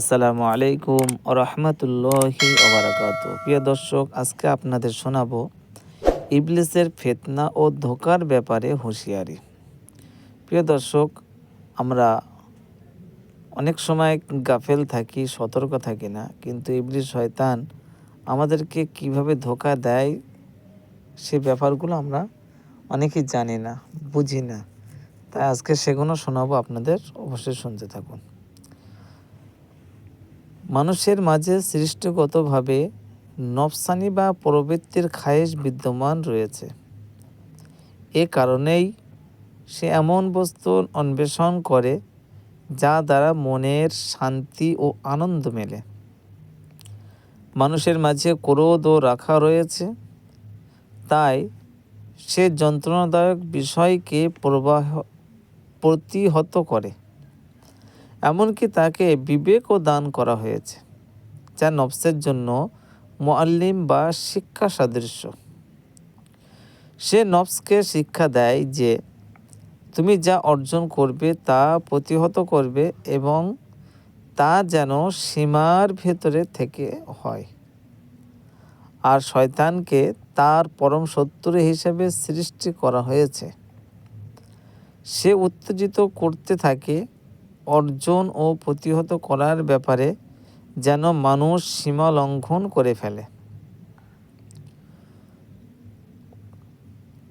আসসালামু আলাইকুম রহমতুল্লাহি ওবরাকাত প্রিয় দর্শক, আজকে আপনাদের শোনাবো ইবলিসের ফেতনা ও ধোকার ব্যাপারে হুঁশিয়ারি। প্রিয় দর্শক, আমরা অনেক সময় গাফেল থাকি, সতর্ক থাকি না, কিন্তু ইবলিস শয়তান আমাদেরকে কীভাবে ধোকা দেয় সে ব্যাপারগুলো আমরা অনেকেই জানি না, বুঝি না। তাই আজকে সেগুলো শোনাবো, আপনাদের অবশ্যই শুনতে থাকুন। মানুষের মাঝে সৃষ্টিগতভাবে নফসানি বা প্রবৃত্তির খায়েশ বিদ্যমান রয়েছে। এ কারণেই সে এমন বস্তু অন্বেষণ করে যা দ্বারা মনের শান্তি ও আনন্দ মেলে। মানুষের মাঝে ক্রোধ ও রাখা রয়েছে। তাই সে যন্ত্রণাদায়ক বিষয়কে প্রবাহ, প্রতিহত করে। এমনকি তাকে বিবেকও দান করা হয়েছে, যা নফসের জন্য মোয়াল্লিম বা শিক্ষা সাদৃশ্য। সে নফসকে শিক্ষা দেয় যে, তুমি যা অর্জন করবে তা প্রতিহত করবে এবং তা যেন সীমার ভেতরে থেকে হয়। আর শয়তানকে তার পরম শত্রু হিসেবে সৃষ্টি করা হয়েছে। সে উত্তেজিত করতে থাকে অর্জন ও প্রতিহত করার ব্যাপারে যেন মানুষ সীমা লঙ্ঘন করে ফেলে।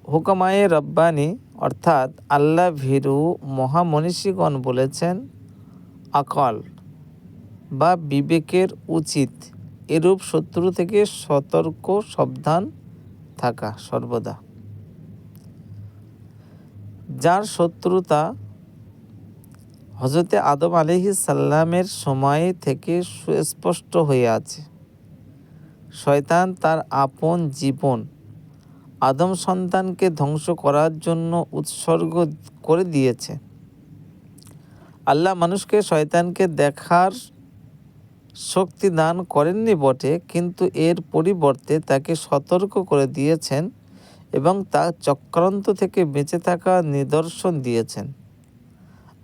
হুকামায়ে রব্বানি অর্থাৎ আল্লাহ ভীরু মহামনীষীগণ বলেছেন, আকল বা বিবেকের উচিত এরূপ শত্রু থেকে সতর্ক সাবধান থাকা সর্বদা। যার শত্রুতা হজরতে আদম আলহি সাল্লামের সময় থেকে সুস্পষ্ট হয়ে আছে। শয়তান তার আপন জীবন আদম সন্তানকে ধ্বংস করার জন্য উৎসর্গ করে দিয়েছে। আল্লাহ মানুষকে শয়তানকে দেখার শক্তি দান করেননি বটে, কিন্তু এর পরিবর্তে তাকে সতর্ক করে দিয়েছেন এবং তা চক্রান্ত থেকে বেঁচে থাকা নিদর্শন দিয়েছেন।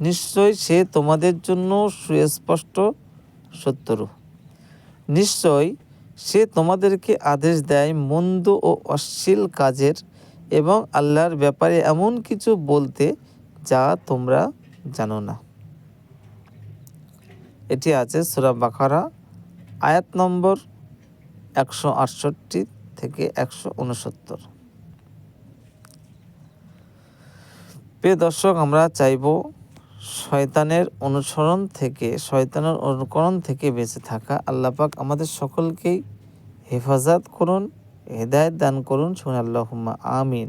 নিশ্চয় সে তোমাদের জন্য সুস্পষ্ট শত্রু নিশ্চয় সে তোমাদেরকে আদেশ দেয় মন্দ ও অশ্লীল কাজের এবং আল্লাহর ব্যাপারে এমন কিছু বলতে যা তোমরা জানো না। এটি আছে সুরা বাখারা আয়াত নম্বর একশো আটষট্টি থেকে একশো উনসত্তর। প্রিয় দর্শক, আমরা চাইব শয়তানের অনুসরণ থেকে, শয়তানের অনুকরণ থেকে বেঁচে থাকা। আল্লাপাক আমাদের সকলকেই হেফাজত করুন, হেদায়ত দান করুন সোনাল্লাহমা আমিন।